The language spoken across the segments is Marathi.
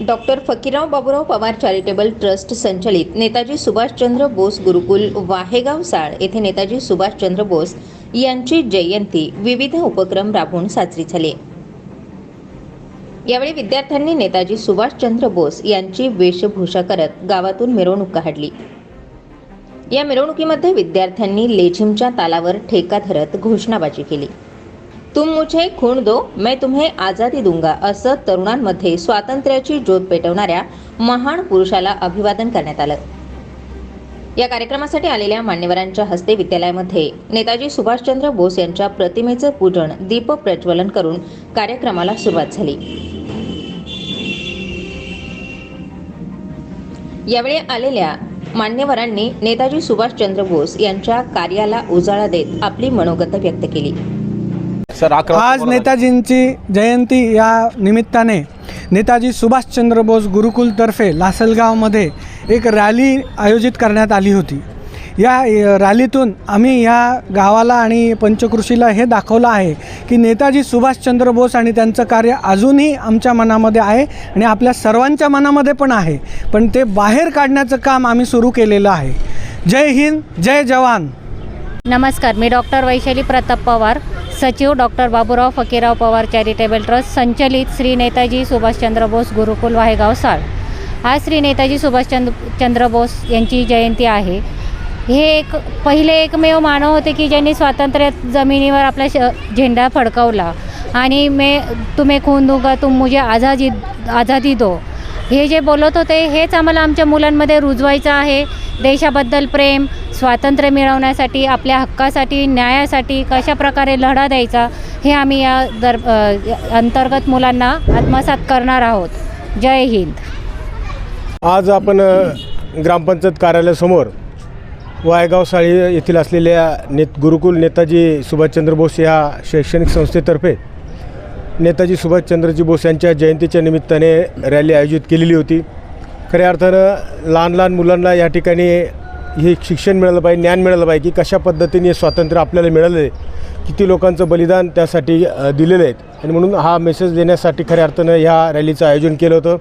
Doctor Fakirao Baburao Pawar charitable trust संचलित. नेताजी सुभाषचंद्र बोस गुरुकुल वाहेगाव साळ येथे नेताजी सुभाषचंद्र बोस यांची जयंती. विविध उपक्रम राबवून साजरी झाली. यावेळी विद्यार्थ्यांनी नेताजी सुभाषचंद्र बोस यांची वेशभूषा करत गावातून मिरवणूक काढली. या मिरवणुकीमध्ये विद्यार्थ्यांनी लेझिमच्या तालावर ठेका धरत घोषणाबाजी केली. तुम मुझे खून दो मैं तुम्हें आजादी दूंगा असं तरुणांमध्ये स्वातंत्र्याची ज्योत पेटवणाऱ्या महान पुरुषाला अभिवादन करण्यात आलं. या कार्यक्रमासाठी आलेल्या मान्यवरांच्या हस्ते विद्यालयामध्ये नेताजी सुभाषचंद्र बोस यांच्या प्रतिमेचं पूजन दीप प्रज्वलन करून कार्यक्रमाला सुरुवात झाली. यावेळी आलेल्या मान्यवरांनी नेताजी सुभाषचंद्र बोस यांच्या कार्याला उजाळा देत आपली मनोगत व्यक्त केली. सर आज नेताजींची जयंती या निमित्ताने नेताजी सुभाषचंद्र बोस गुरुकुलतर्फे लासलगावमध्ये एक रॅली आयोजित करण्यात आली होती. या रॅलीतून आम्ही या गावाला आणि पंचकृषीला हे दाखवलं आहे की नेताजी सुभाषचंद्र बोस आणि त्यांचं कार्य अजूनही आमच्या मनामध्ये आहे आणि आपल्या सर्वांच्या मनामध्ये पण आहे. पण ते बाहेर काढण्याचं काम आम्ही सुरू केलेलं आहे. जय हिंद जय जवान. नमस्कार मी डॉक्टर वैशाली प्रताप पवार सचिव doctor Baburao Fakirao Pawar charitable trust संचलित श्री नेताजी सुभाषचंद्र बोस गुरुकुल वाहेगाव साळ. आज श्री नेताजी सुभाषचंद्र चंद्र बोस यांची जयंती आहे. हे एक पहिले एकमेव मानव होते की ज्यांनी स्वातंत्र्य जमिनीवर आपला श झेंडा फडकवला. आणि मे तुम्ही खून दूंगा तुम मुझे आझादी आझादी दो. हे जे बोलत होते हेच आम्हाला आमच्या मुलांमध्ये रुजवायचं आहे. देशाबद्दल प्रेम स्वातंत्र्य मिळवण्यासाठी आपल्या हक्कासाठी न्यायासाठी कशा प्रकारे लढा द्यायचा हे आम्ही या दर अंतर्गत मुलांना आत्मसात करणार आहोत. जय हिंद. आज आपण ग्रामपंचायत कार्यालयासमोर वायगाव साळी येथील असलेल्या नेत गुरुकुल नेताजी सुभाषचंद्र बोस या शैक्षणिक संस्थेतर्फे नेताजी सुभाषचंद्रजी बोस यांच्या जयंतीच्या निमित्ताने रॅली आयोजित केलेली होती. खऱ्या अर्थानं लहान लहान मुलांना या ठिकाणी हे शिक्षण मिळालं पाहिजे ज्ञान मिळालं पाहिजे की कशा पद्धतीने स्वातंत्र्य आपल्याला मिळालं आहे. किती लोकांचं बलिदान त्यासाठी दिलेलं आहे. आणि म्हणून हा मेसेज देण्यासाठी खऱ्या अर्थानं ह्या रॅलीचं आयोजन केलं होतं.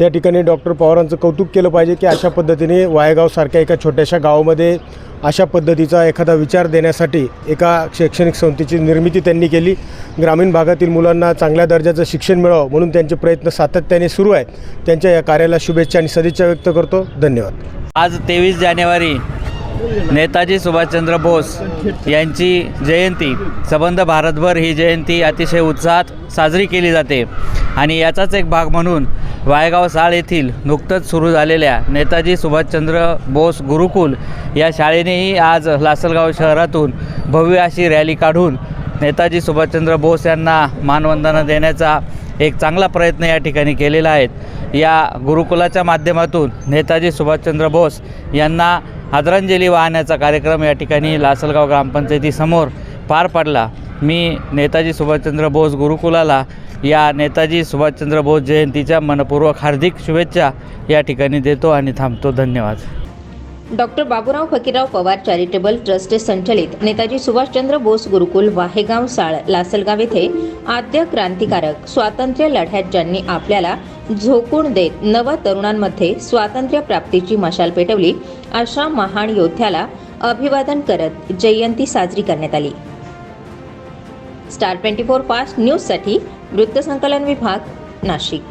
या ठिकाणी डॉक्टर पवारांचं कौतुक केलं पाहिजे की अशा पद्धतीने वायगावसारख्या एका छोट्याशा गावामध्ये अशा पद्धतीचा एखादा विचार देण्यासाठी एका शैक्षणिक संस्थेची निर्मिती त्यांनी केली. ग्रामीण भागातील मुलांना चांगल्या दर्जाचं शिक्षण मिळावं म्हणून त्यांचे प्रयत्न सातत्याने सुरू आहेत. त्यांच्या या कार्याला शुभेच्छा आणि सदिच्छा व्यक्त करतो. धन्यवाद. आज तेवीस जानेवारी नेताजी सुभाषचंद्र बोस यांची जयंती सबंध भारतभर ही जयंती अतिशय उत्साहात साजरी केली जाते. आणि याचाच एक भाग म्हणून वायगाव साळ येथील नुकतंच सुरू झालेल्या नेताजी सुभाषचंद्र बोस गुरुकुल या शाळेनेही आज लासलगाव शहरातून भव्य अशी रॅली काढून नेताजी सुभाषचंद्र बोस यांना मानवंदना देण्याचा एक चांगला प्रयत्न या ठिकाणी केलेला आहे. या गुरुकुलाच्या माध्यमातून नेताजी सुभाषचंद्र बोस यांना आदरांजली वाहण्याचा कार्यक्रम या ठिकाणी लासलगाव ग्रामपंचायतीसमोर पार पडला. मी नेताजी सुभाषचंद्र बोस गुरुकुलाला या नेताजी सुभाषचंद्र बोस जयंतीच्या मनपूर्वक हार्दिक शुभेच्छा या ठिकाणी देतो आणि थांबतो. धन्यवाद. Doctor Baburao Fakirao Pawar charitable trust संचलित नेताजी सुभाषचंद्र बोस गुरुकुल वाहेगाव साळ लासलगाव येथे आद्य क्रांतिकारक स्वातंत्र्य लढ्यात ज्यांनी आपल्याला झोकून देत नव तरुणांमध्ये स्वातंत्र्य प्राप्तीची मशाल पेटवली अशा महान योद्ध्याला अभिवादन करत जयंती साजरी करण्यात आली. स्टार ट्वेंटी फोर फास्ट न्यूजसाठी वृत्तसंकलन विभाग नाशिक.